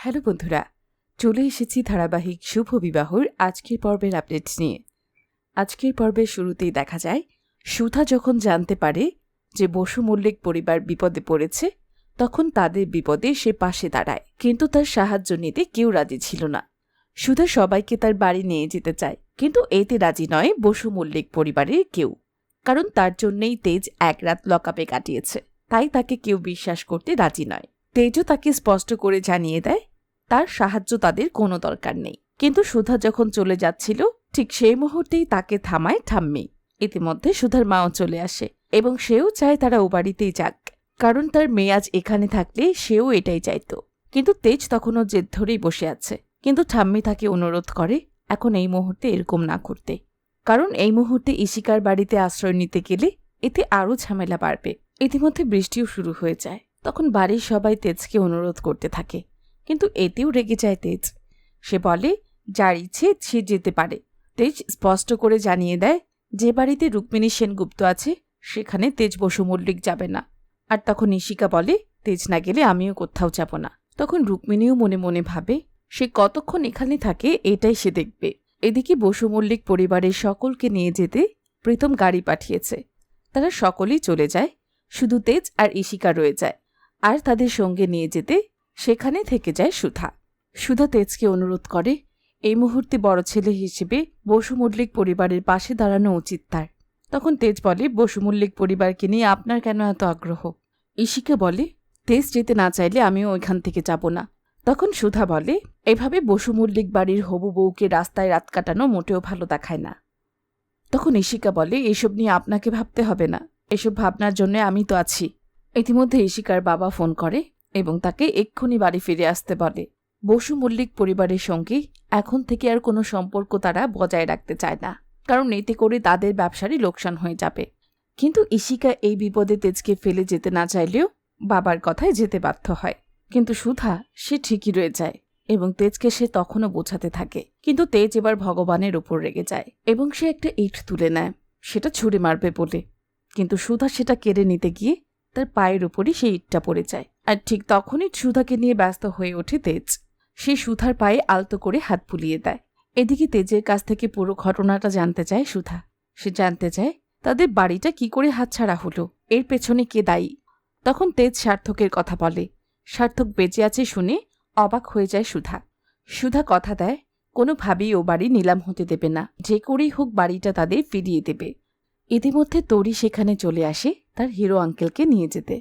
Hello বন্ধুরা, চলে এসেছি ধারাবাহিক শুভ বিবাহর আজকের পর্বের আপডেট নিয়ে। আজকের পর্বের শুরুতেই দেখা যায়, সুধা যখন জানতে পারে যে বসু মল্লিক পরিবার বিপদে পড়েছে, তখন তাদের বিপদে সে পাশে দাঁড়ায়। কিন্তু তার সাহায্য নিতে কেউ রাজি ছিল না। সুধা সবাইকে তার বাড়ি নিয়ে যেতে চায়, কিন্তু এতে রাজি নয় বসু মল্লিক পরিবারের কেউ। কারণ তার জন্যই তেজ এক রাত লকআপে কাটিয়েছে, তাই তাকে কেউ বিশ্বাস করতে রাজি নয়। তেজও তাকে স্পষ্ট করে জানিয়ে দেয়, তার সাহায্য তাদের কোনো দরকার নেই। কিন্তু সুধা যখন চলে যাচ্ছিল, ঠিক সেই মুহূর্তেই তাকে থামায় ঠাম্মি। ইতিমধ্যে সুধার মাও চলে আসে এবং সেও চায় তারা ও বাড়িতেই যাক। কারণ তার মেয়ে আজ এখানে থাকলে সেও এটাই চাইতো। কিন্তু তেজ তখনও জেদ ধরেই বসে আছে। কিন্তু ঠাম্মি তাকে অনুরোধ করে, এখন এই মুহূর্তে এরকম না করতে। কারণ এই মুহূর্তে ইশিকার বাড়িতে আশ্রয় নিতে গেলে এতে আরও ঝামেলা বাড়বে। ইতিমধ্যে বৃষ্টিও শুরু হয়ে যায়। তখন বাড়ির সবাই তেজকে অনুরোধ করতে থাকে, কিন্তু এতেও রেগে যায় তেজ। সে বলে, যার ইচ্ছে সে যেতে পারে। তেজ স্পষ্ট করে জানিয়ে দেয়, যে বাড়িতে রুক্মিণী সেনগুপ্ত আছে, সেখানে তেজ বসু মল্লিক যাবে না। আর তখন ইশিকা বলে, তেজ না গেলে আমিও কোথাও যাব না। তখন রুক্মিণীও মনে মনে ভাবে, সে কতক্ষণ এখানে থাকে, এটাই সে দেখবে। এদিকে বসু মল্লিক পরিবারের সকলকে নিয়ে যেতে প্রীতম গাড়ি পাঠিয়েছে। তারা সকলেই চলে যায়, শুধু তেজ আর ইশিকা রয়ে যায়। আর তাদের সঙ্গে নিয়ে যেতে সেখানে থেকে যায় সুধা। সুধা তেজকে অনুরোধ করে, এই মুহূর্তে বড় ছেলে হিসেবে বসু মল্লিক পরিবারের পাশে দাঁড়ানো উচিত তার। তখন তেজ বলে, বসু মল্লিক পরিবারকে নিয়ে আপনার কেন এত আগ্রহ? ইশিকা বলে, তেজ যেতে না চাইলে আমিও ওইখান থেকে যাব না। তখন সুধা বলে, এভাবে বসু মল্লিক বাড়ির হবু বউকে রাস্তায় রাত কাটানো মোটেও ভালো দেখায় না। তখন ইশিকা বলে, এসব নিয়ে আপনাকে ভাবতে হবে না। এসব ভাবনার জন্য আমি তো আছি। ইতিমধ্যে ইশিকার বাবা ফোন করে এবং তাকে এক্ষুনি বাড়ি ফিরে আসতে বলে। বসু মল্লিক পরিবারের সঙ্গে এখন থেকে আর কোনো সম্পর্ক তারা বজায় রাখতে চায় না, কারণ এতে করে তাদের ব্যবসারই লোকসান হয়ে যাবে। কিন্তু ইশিকা এই বিপদে তেজকে ফেলে যেতে না চাইলেও বাবার কথায় যেতে বাধ্য হয়। কিন্তু সুধা, সে ঠিকই রয়ে যায় এবং তেজকে সে তখনও বোঝাতে থাকে। কিন্তু তেজ এবার ভগবানের ওপর রেগে যায় এবং সে একটা ইট তুলে নেয়, সেটা ছুঁড়ে মারবে বলে। কিন্তু সুধা সেটা কেড়ে নিতে গিয়ে তার পায়ের উপরই সেই ইটটা পড়ে যায়। আর ঠিক তখনই সুধাকে নিয়ে ব্যস্ত হয়ে ওঠে তেজ। সে সুধার পায়ে আলতো করে হাত বুলিয়ে দেয়। এদিকে তেজের কাছ থেকে পুরো ঘটনাটা জানতে চায় সুধা। সে জানতে চায়, তাদের বাড়িটা কি করে হাতছাড়া হলো? এর পেছনে কে দায়ী? তখন তেজ সার্থকের কথা বলে। সার্থক বেঁচে আছে শুনে অবাক হয়ে যায় সুধা। সুধা কথা দেয়, কোনোভাবেই ও বাড়ি নিলাম হতে দেবে না। যে করেই হোক বাড়িটা তাদের ফিরিয়ে দেবে। ইতিমধ্যে তরি সেখানে চলে আসে তার হিরো আঙ্কেলকে নিয়ে যেতে।